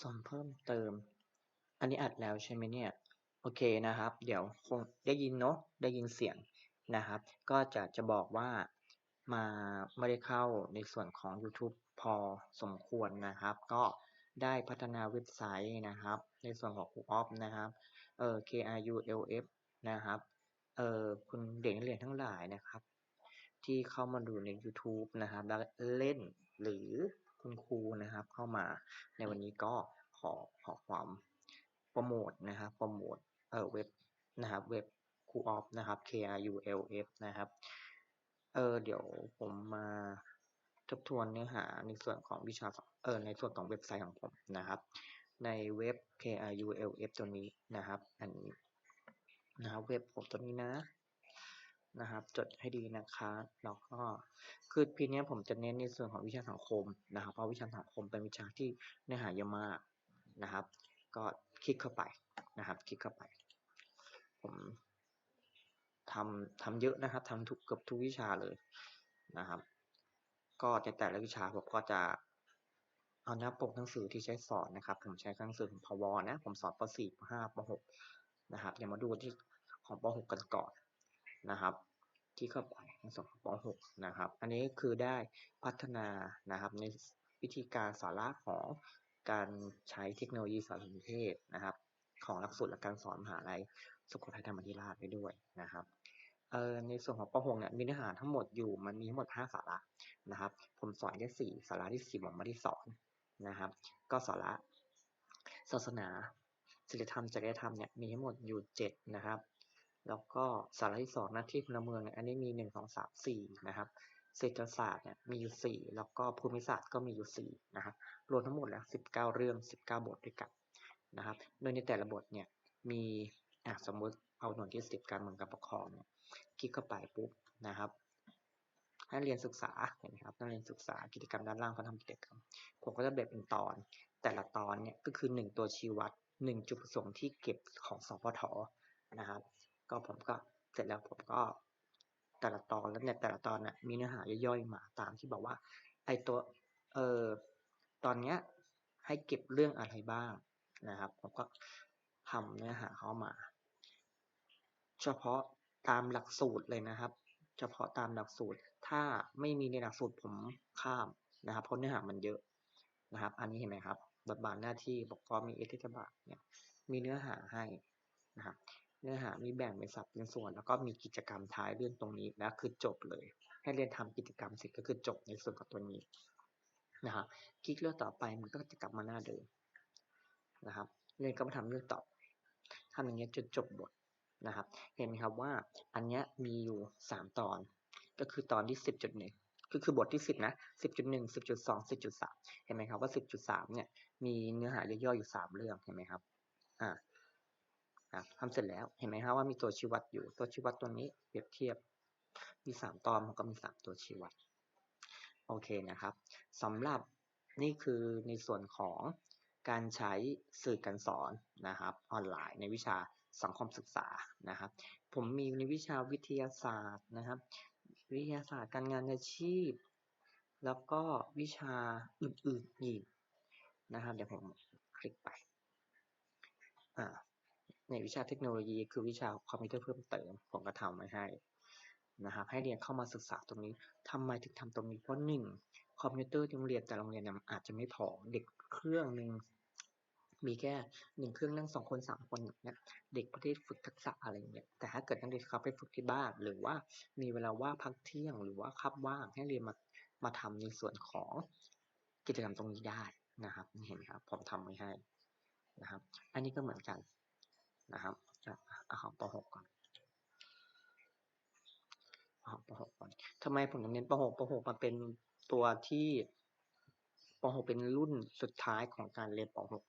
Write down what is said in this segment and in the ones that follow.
สอนเพิ่มเติม อันนี้อัดแล้วใช่ไหมเนี่ย โอเคนะครับ เดี๋ยวคงได้ยินเนาะ ได้ยินเสียงนะครับ ก็จะจะบอกว่ามาไม่ได้เข้าในส่วนของ YouTube พอสมควรนะครับ ก็ได้พัฒนาเว็บไซต์นะครับ ในส่วนของ c o o p นะครับ เอ่อ KRULF นะครับ เอ่อ คุณเด็กนักเรียนทั้งหลายนะครับ ที่เข้ามาดูใน YouTube นะครับแล้วเล่นหรือ คุณครูนะครับ เข้ามาในวันนี้ก็ขอขอความโปรโมทนะครับโปรโมทเออเว็บนะครับเว็บครูออฟนะครับ KRULF นะครับเออเดี๋ยวผมมาทบทวนเนื้อหาในส่วนของวิชาเออในส่วนของเว็บไซต์ของผมนะครับ ในเว็บ KRULF ตัวนี้นะครับ อันนี้นะครับเว็บผมตัวนี้นะ นะครับ จดให้ดีนะคะแล้วก็คือพีนี้ผมจะเน้นในส่วนของวิชาสังคมนะครับ เพราะวิชาสังคมเป็นวิชาที่เนื้อหาเยอะมากนะครับ ก็คลิกเข้าไปนะครับ คลิกเข้าไป ผมทำทำเยอะนะครับทำทุกเกือบทุกวิชาเลยนะครับ ก็ในแต่ละวิชาผมก็จะเอาหน้าปกหนังสือที่ใช้สอนนะครับ ผมใช้หนังสือของพวนะ ผมสอนป .4 ป .5 ป .6 นะครับเดี๋ยวมาดูที่ของป .6 กันก่อนนะครับ ที่เข้าไปในส่วนของป .6 นะครับ อันนี้คือได้พัฒนานะครับในวิธีการสาระของการใช้เทคโนโลยีสารสนเทศนะครับ ของหลักสูตรและการสอนมหาลัยสุโขทัยธรรมธิราชไปด้วยนะครับเอ่อในส่วนของป .6 เนี่ยมีเนื้อหาทั้งหมดอยู่มันมีทั้งหมด 5 สาระนะครับ ผมสอนแค่ 4 สาระที่ 4 ผมไม่ได้สอนนะครับ ก็สาระศาสนาศีลธรรมจริยธรรมเนี่ยมีทั้งหมดอยู่ 7 นะครับ แล้วก็สาระที่2หน้าที่พลเมืองเนี่ยอันนี้มี1 2 3 4นะครับเศรษฐศาสตร์เนี่ยมีอยู่4แล้วก็ภูมิศาสตร์ก็มีอยู่4นะครับรวมทั้งหมดแล้ว19เก้าเรื่อง19บเก้าบทด้วยกันนะครับโดยในแต่ละบทเนี่ยมีอะสมมติเอาหน่วยที่10การเมืองการปกครองเนี่ยคลิกเข้าไปปุ๊บนะครับให้เรียนศึกษาเห็นไหมครับนักเรียนศึกษากิจกรรมด้านล่างเขาทำกิจกรรม ผมก็จะแบ่งเป็นตอน แต่ละตอนเนี่ยก็คือ 1 ตัวชี้วัด 1 จุดประสงค์ที่เก็บของสพทนะครับ ก็ผมก็เสร็จแล้วผมก็แต่ละตอนแล้วเนี่ยแต่ละตอนเนี่ยมีเนื้อหาย่อยๆมาตามที่บอกว่า ไอตัวเอ่อตอนเนี้ยให้เก็บเรื่องอะไรบ้างนะครับ ผมก็ทำเนื้อหาเข้ามา เฉพาะตามหลักสูตรเลยนะครับ เฉพาะตามหลักสูตร ถ้าไม่มีในหลักสูตรผมข้ามนะครับ เพราะเนื้อหามันเยอะนะครับ อันนี้เห็นไหมครับ บทบาทหน้าที่ประกอบมีเอธิบาทเนี่ยมีเนื้อหาให้นะครับ เนื้อหามีแบ่งเป็นสัดเป็นส่วน แล้วก็มีกิจกรรมท้ายเรื่องตรงนี้แล้วคือจบเลย ให้เรียนทำกิจกรรมเสร็จก็คือจบในส่วนของตัวนี้นะครับคลิกเลือกต่อไปมันก็จะกลับมาหน้าเดิมนะครับเรียนก็มาทำเรื่องต่อทำอย่างเงี้ยจนจบบทนะครับ เห็นไหมครับว่าอันเนี้ยมีอยู่สามตอน ก็คือตอนที่สิบจุดหนึ่งก็คือบทที่สิบนะสิบจุดหนึ่งสิบจุดสองสิบจุดสามเห็นไหมครับว่าสิบจุดสามเนี่ยมีเนื้อหาย่อยๆอยู่สามเรื่องเห็นไหมครับอ่า อะทำเสร็จแล้ว เห็นไหมครับว่ามีตัวชี้วัดอยู่ ตัวชี้วัดตัวนี้เปรียบเทียบ มีสามตอนมันก็มีสามตัวชี้วัด โอเคนะครับสำหรับนี่คือในส่วนของการใช้สื่อการสอนนะครับออนไลน์ในวิชาสังคมศึกษานะครับ ผมมีในวิชาวิทยาศาสตร์นะครับ วิทยาศาสตร์การงานอาชีพ แล้วก็วิชาอื่นๆอีกนะครับเดี๋ยวผมคลิกไปอ่า ในวิชาเทคโนโลยีคือวิชาคอมพิวเตอร์เพิ่มเติมผมก็ทำไว้ให้นะครับให้เรียนเข้ามาศึกษาตรงนี้ทำไมถึงทำตรงนี้เพราะหนึ่งคอมพิวเตอร์ที่โรงเรียนแต่โรงเรียนเนี่ยอาจจะไม่พอเด็กเครื่องหนึ่งมีแค่หนึ่งเครื่องนั่งสองคนสามคนเนี่ยเด็กประเภทฝึกทักษะอะไรอย่างเงี้ยแต่ถ้าเกิดนักเรียนเขาไปฝึกที่บ้านหรือว่ามีเวลาว่างพักเที่ยง หรือว่าคับว่างให้เรียนมามาทำในส่วนของกิจกรรมตรงนี้ได้นะครับเห็นไหมครับผมทำไว้ให้นะครับ อันนี้ก็เหมือนกัน นะครับเอาของป .6 ก่อนเอาป .6 ก่อนทำไมผมถึงเน้นป .6 ป .6 มันเป็นตัวที่ป .6 เป็นรุ่นสุดท้ายของการเรียนป .6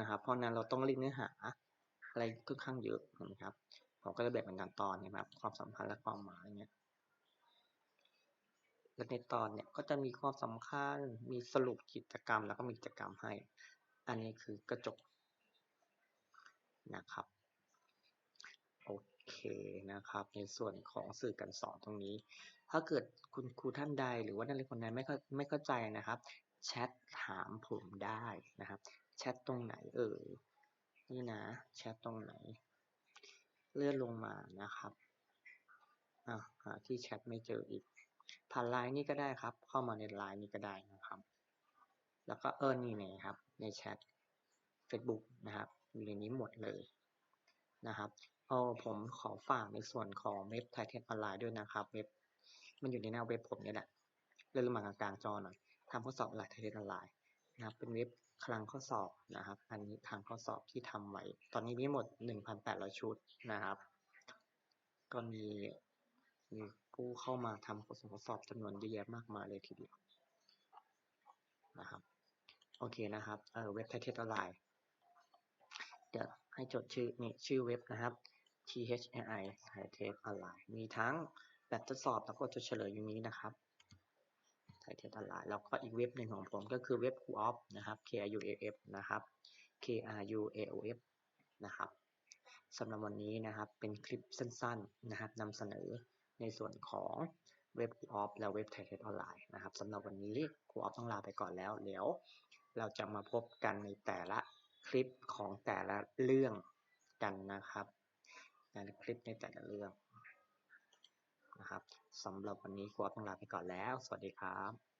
นะครับ เพราะนั้นเราต้องเรียนเนื้อหาอะไรค่อนข้างเยอะนะครับผมก็จะแบ่งเป็นการตอนนะครับ ความสัมพันธ์และความหมายเนี่ยและในตอนเนี่ยก็จะมีความสำคัญ มีสรุปกิจกรรม แล้วก็มีกิจกรรมให้ อันนี้คือกระจก นะครับ โอเคนะครับ ในส่วนของสื่อการสอนตรงนี้ ถ้าเกิดคุณครูท่านใดหรือว่านักเรียนคนใดไม่เข้าไม่เข้าใจนะครับแชทถามผมได้นะครับแชทตรงไหนเอ่ยนี่นะแชทตรงไหน เลื่อนลงมานะครับอะหาที่แชทไม่เจออีก ผ่านไลน์นี่ก็ได้ครับ เข้ามาในไลน์นี่ก็ได้นะครับ แล้วก็เออนี่ไงครับ ในแชท Facebook นะครับ อยู่ในนี้หมดเลยนะครับเออผมขอฝากในส่วนของเว็บไทเทคออนไลน์ด้วยนะครับ เว็บมันอยู่ในหน้าเว็บผมเนี่ยแหละเลื่อนลงมากลางๆจอหน่อยทำข้อสอบหลักไทเทคออนไลน์นะครับเป็นเว็บคลังข้อสอบนะครับ อันนี้ทางข้อสอบที่ทำไว้ ตอนนี้มีหมด 1,800 ชุดนะครับ ก็มีมีผู้เข้ามาทำข้อสอบสอบจำนวนเยอะแยะมากมายเลยทีเดียวนะครับ โอเคนะครับ เออเว็บไทเทคออนไลน์ เดี๋ยวให้จดชื่อนี่ชื่อเว็บนะครับ THAI ไทยเทคออนไลน์มีทั้งแบบทดสอบแล้วก็จะเฉลยอยู่นี้นะครับไทยเทคออนไลน์แล้วก็อีกเว็บหนึ่งของผมก็คือเว็บ QOF นะครับ KRUAF นะครับ KRUAOF นะครับสำหรับวันนี้นะครับเป็นคลิปสั้นๆนะครับนำเสนอในส่วนของเว็บ QOF และเว็บไทยเทคออนไลน์นะครับสำหรับวันนี้ QOF ต้องลาไปก่อนแล้ว เดี๋ยวเราจะมาพบกันในแต่ละ คลิปของแต่ละเรื่องกันนะครับในคลิปในแต่ละเรื่องนะครับสำหรับวันนี้ครูอต้องลาไปก่อนแล้ว สวัสดีครับ